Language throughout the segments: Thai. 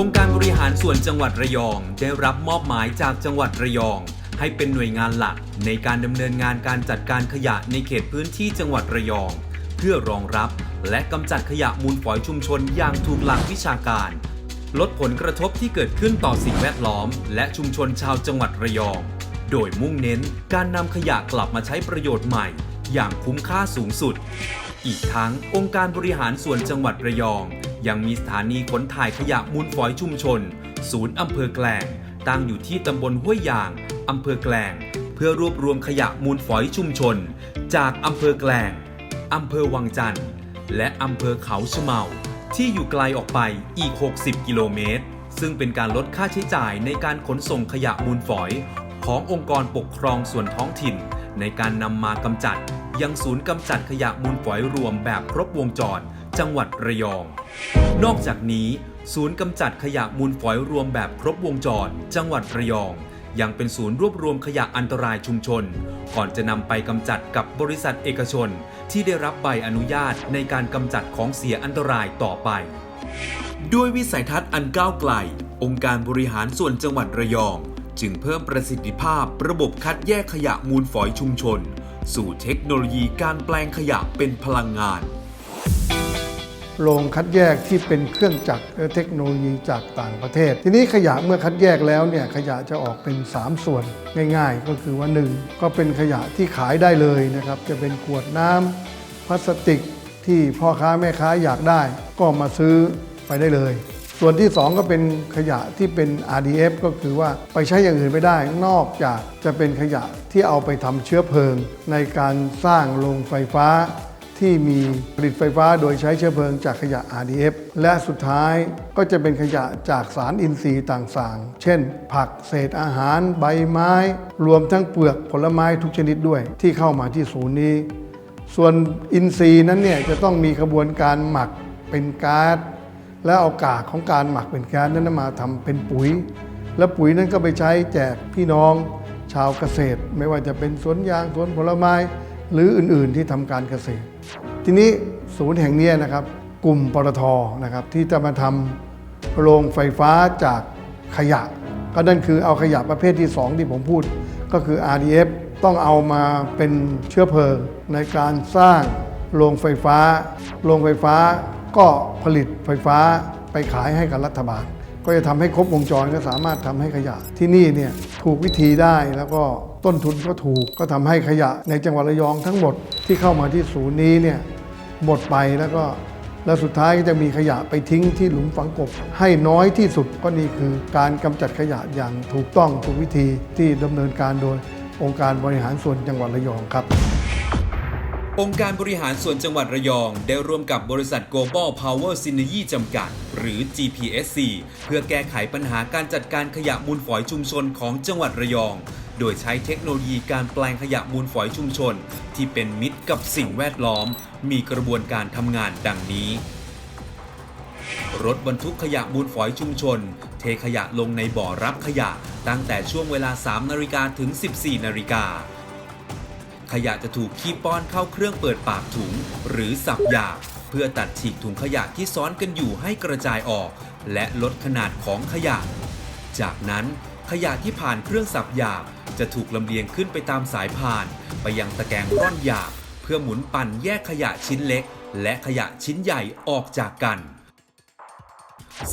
องค์การบริหารส่วนจังหวัดระยอง ได้รับมอบหมายจากจังหวัดระยอง ให้เป็นหน่วยงานหลักในการดำเนินงานการจัดการขยะในเขตพื้นที่จังหวัดระยอง เพื่อรองรับและกำจัดขยะมูลฝอยชุมชนอย่างถูกหลักวิชาการ ลดผลกระทบที่เกิดขึ้นต่อสิ่งแวดล้อม และชุมชนชาวจังหวัดระยอง โดยมุ่งเน้นการนำขยะกลับมาใช้ประโยชน์ใหม่ อย่างคุ้มค่าสูงสุด อีกทั้งองค์การบริหารส่วนจังหวัดระยอง ยังมีสถานีขนถ่ายขยะมูลฝอยชุมชน ศูนย์อำเภอแกลงตั้งอยู่ที่ตำบลห้วยยางอำเภอแกลง เพื่อรวบรวมขยะมูลฝอยชุมชน จากอำเภอแกลงอำเภอวังจันทร์และอำเภอเขาชะเมา ที่อยู่ไกลออกไปอีก 60 กิโลเมตร ซึ่งเป็นการลดค่าใช้จ่ายในการขนส่งขยะมูลฝอย ขององค์กรปกครองส่วนท้องถิ่น ในการนำมากำจัด ยังศูนย์กำจัดขยะมูลฝอยรวมแบบครบวงจร จังหวัดระยอง นอกจากนี้ ศูนย์กำจัดขยะมูลฝอยรวมแบบครบวงจร จังหวัดระยอง ยังเป็นศูนย์รวบรวมขยะอันตรายชุมชน ก่อนจะนำไปกำจัดกับบริษัทเอกชน ที่ได้รับใบอนุญาตในการกำจัดของเสียอันตรายต่อไป ด้วยวิสัยทัศน์อันก้าวไกล องค์การบริหารส่วนจังหวัดระยอง จึงเพิ่มประสิทธิภาพระบบคัดแยกขยะมูลฝอยชุมชน สู่เทคโนโลยีการแปลงขยะเป็นพลังงาน โรงคัดแยกที่เป็นเครื่องจักรและเทคโนโลยีจากต่างประเทศ ทีนี้ขยะเมื่อคัดแยกแล้วเนี่ยขยะจะออกเป็น 3 ส่วนง่าย ๆ ก็คือว่า 1 ก็เป็นขยะที่ขายได้เลยนะครับ จะเป็นขวดน้ำพลาสติกที่พ่อค้าแม่ค้าอยากได้ ก็มาซื้อไปได้เลย ส่วนที่ 2 ก็เป็นขยะที่เป็น RDF ก็คือว่าไปใช้อย่างอื่นไม่ได้ นอกจากจะเป็นขยะที่เอาไปทำเชื้อเพลิง ในการสร้างโรงไฟฟ้า ที่มีผลิตไฟฟ้าโดยใช้เชื้อเพลิงจากขยะ RDF และสุดท้ายก็จะเป็นขยะจากสารอินทรีย์ต่างๆ เช่น ผักเศษอาหาร ใบไม้ รวมทั้งเปลือกผลไม้ทุกชนิดด้วย ที่เข้ามาที่ศูนย์นี้ ส่วนอินทรีย์นั้นเนี่ยจะต้องมีกระบวนการหมักเป็นก๊าซ แล้วเอากากของการหมักเป็นก๊าซนั้นมาทำเป็นปุ๋ย แล้วปุ๋ยนั้นก็ไปใช้แจกพี่น้องชาวเกษตร ไม่ว่าจะเป็นสวนยางสวนผลไม้ หรืออื่นๆที่ทำการเกษตร ทีนี้ศูนย์แห่งนี้นะครับกลุ่มปตทนะครับที่จะมาทำโรงไฟฟ้าจากขยะ ก็นั่นคือเอาขยะประเภทที่ 2 ที่ผมพูด ก็คือ RDF ต้องเอามาเป็นเชื้อเพลิงในการสร้างโรงไฟฟ้า โรงไฟฟ้า ก็ผลิตไฟฟ้าไปขายให้กับรัฐบาล ก็จะทำให้ครบวงจรก็สามารถทำให้ขยะที่นี่เนี่ยถูกวิธีได้แล้วก็ต้นทุนก็ถูกก็ทำให้ขยะในจังหวัดระยองทั้งหมดที่เข้ามาที่ศูนย์นี้เนี่ยหมดไปแล้วก็แล้วสุดท้ายก็จะมีขยะไปทิ้งที่หลุมฝังกบ ให้น้อยที่สุดก็นี่คือการกำจัดขยะอย่างถูกต้องถูกวิธีที่ดำเนินการโดยองค์การบริหารส่วนจังหวัดระยองครับ องค์การบริหารส่วนจังหวัดระยอง ได้ร่วมกับบริษัท Global Power Synergy จำกัด หรือ GPSC เพื่อแก้ไขปัญหาการจัดการขยะมูลฝอยชุมชนของจังหวัดระยอง โดยใช้เทคโนโลยีการแปลงขยะมูลฝอยชุมชน ที่เป็นมิตรกับสิ่งแวดล้อม มีกระบวนการทำงานดังนี้ รถบรรทุกขยะมูลฝอยชุมชน เทขยะลงในบ่อรับขยะ ตั้งแต่ช่วงเวลา 3 นาฬิกาถึง 14 นาฬิกา ขยะจะถูกขี้ป้อนเข้าเครื่องเปิดปากถุง หรือสับหยาบเพื่อตัดฉีกถุงขยะที่ซ้อนกันอยู่ให้กระจายออก และลดขนาดของขยะ จากนั้นขยะที่ผ่านเครื่องสับหยาบจะถูกลำเลียงขึ้นไปตามสายพาน ไปยังตะแกรงร่อนหยาบเพื่อหมุนปั่นแยกขยะชิ้นเล็ก และขยะชิ้นใหญ่ออกจากกัน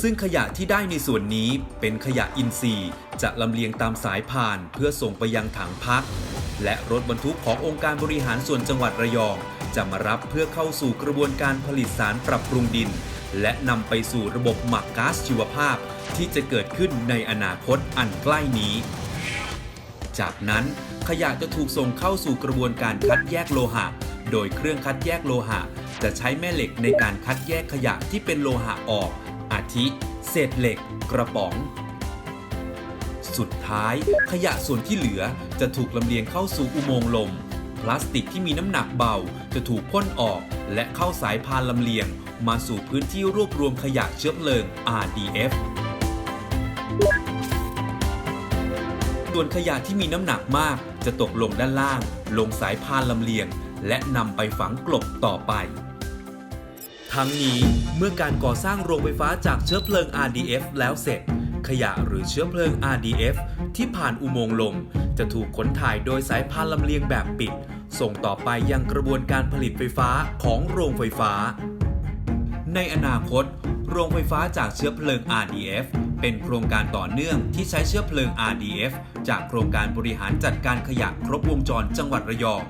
ซึ่งขยะที่ได้ในส่วนนี้เป็นขยะอินทรีย์ จะลำเลียงตามสายพานเพื่อส่งไปยังถังพัก และรถบรรทุกขององค์การบริหารส่วนจังหวัดระยอง จะมารับเพื่อเข้าสู่กระบวนการผลิตสารปรับปรุงดิน และนำไปสู่ระบบหมักก๊าซชีวภาพ ที่จะเกิดขึ้นในอนาคตอันใกล้นี้ จากนั้นขยะจะถูกส่งเข้าสู่กระบวนการคัดแยกโลหะ โดยเครื่องคัดแยกโลหะ จะใช้แม่เหล็กในการคัดแยกขยะที่เป็นโลหะออก อาทิ เศษเหล็ก กระป๋อง สุดท้าย ขยะส่วนที่เหลือจะถูกลำเลียงเข้าสู่อุโมงค์ลม พลาสติกที่มีน้ำหนักเบาจะถูกพ่นออก และเข้าสายพานลำเลียง มาสู่พื้นที่รวบรวมขยะเชื้อเพลิง RDF ส่วนขยะที่มีน้ำหนักมากจะตกลงด้านล่าง ลงสายพานลำเลียง และนำไปฝังกลบต่อไป ทั้งนี้เมื่อการก่อสร้างโรงไฟฟ้าจากเชื้อเพลิง RDF แล้วเสร็จ ขยะหรือเชื้อเพลิง RDF ที่ผ่านอุโมงค์ลม จะถูกขนถ่ายโดยสายพานลำเลียงแบบปิด ส่งต่อไปยังกระบวนการผลิตไฟฟ้าของโรงไฟฟ้า ในอนาคต โรงไฟฟ้าจากเชื้อเพลิง RDF เป็นโครงการต่อเนื่องที่ใช้เชื้อเพลิง RDF จากโครงการบริหารจัดการขยะครบวงจรจังหวัดระยอง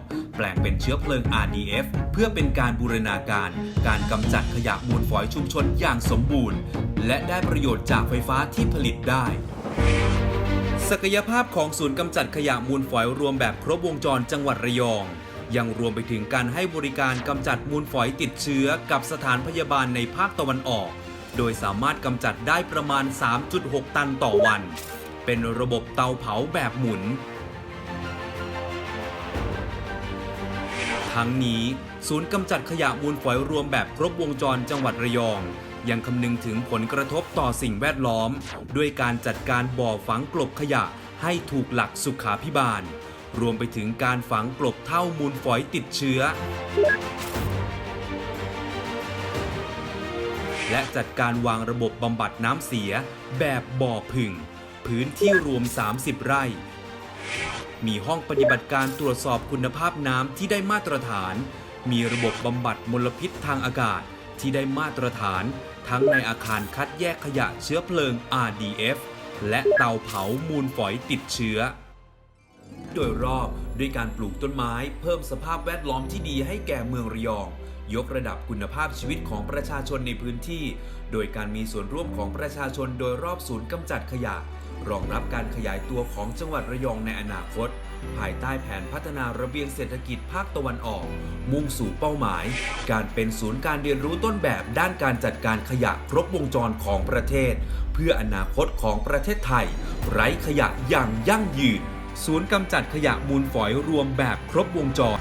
ลงเป็นเชื้อเพลิง RDF เพื่อเป็นการบูรณาการ การกำจัดขยะมูลฝอยชุมชนอย่างสมบูรณ์ และได้ประโยชน์จากไฟฟ้าที่ผลิตได้ศักยภาพของศูนย์กำจัดขยะมูลฝอยรวมแบบครบวงจรจังหวัดระยอง ยังรวมไปถึงการให้บริการกำจัดมูลฝอยติดเชื้อกับสถานพยาบาลในภาคตะวันออก โดยสามารถกำจัดได้ประมาณ 3.6 ตันต่อวัน เป็นระบบเตาเผาแบบหมุน ทั้งนี้ ศูนย์กำจัดขยะมูลฝอยรวมแบบครบวงจรจังหวัดระยอง ยังคำนึงถึงผลกระทบต่อสิ่งแวดล้อม ด้วยการจัดการบ่อฝังกลบขยะให้ถูกหลักสุขาพิบาล รวมไปถึงการฝังกลบเท่ามูลฝอยติดเชื้อ และจัดการวางระบบบำบัดน้ำเสียแบบบ่อผึ่ง พื้นที่รวม 30 ไร่ มีห้องปฏิบัติการตรวจสอบคุณภาพน้ำที่ได้มาตรฐาน มีระบบบำบัดมลพิษทางอากาศที่ได้มาตรฐาน ทั้งในอาคารคัดแยกขยะเชื้อเพลิง RDF และเตาเผามูลฝอยติดเชื้อ โดยรอบด้วยการปลูกต้นไม้เพิ่มสภาพแวดล้อมที่ดีให้แก่เมืองระยอง ยกระดับคุณภาพชีวิตของประชาชนในพื้นที่ โดยการมีส่วนร่วมของประชาชนโดยรอบศูนย์กำจัดขยะ รองรับการขยายตัวของจังหวัดระยองในอนาคต ภายใต้แผนพัฒนาระเบียงเศรษฐกิจภาคตะวันออก มุ่งสู่เป้าหมาย การเป็นศูนย์การเรียนรู้ต้นแบบด้านการจัดการขยะครบวงจรของประเทศ เพื่ออนาคตของประเทศไทย ไร้ขยะอย่างยั่งยืน ศูนย์กำจัดขยะมูลฝอยรวมแบบครบวงจร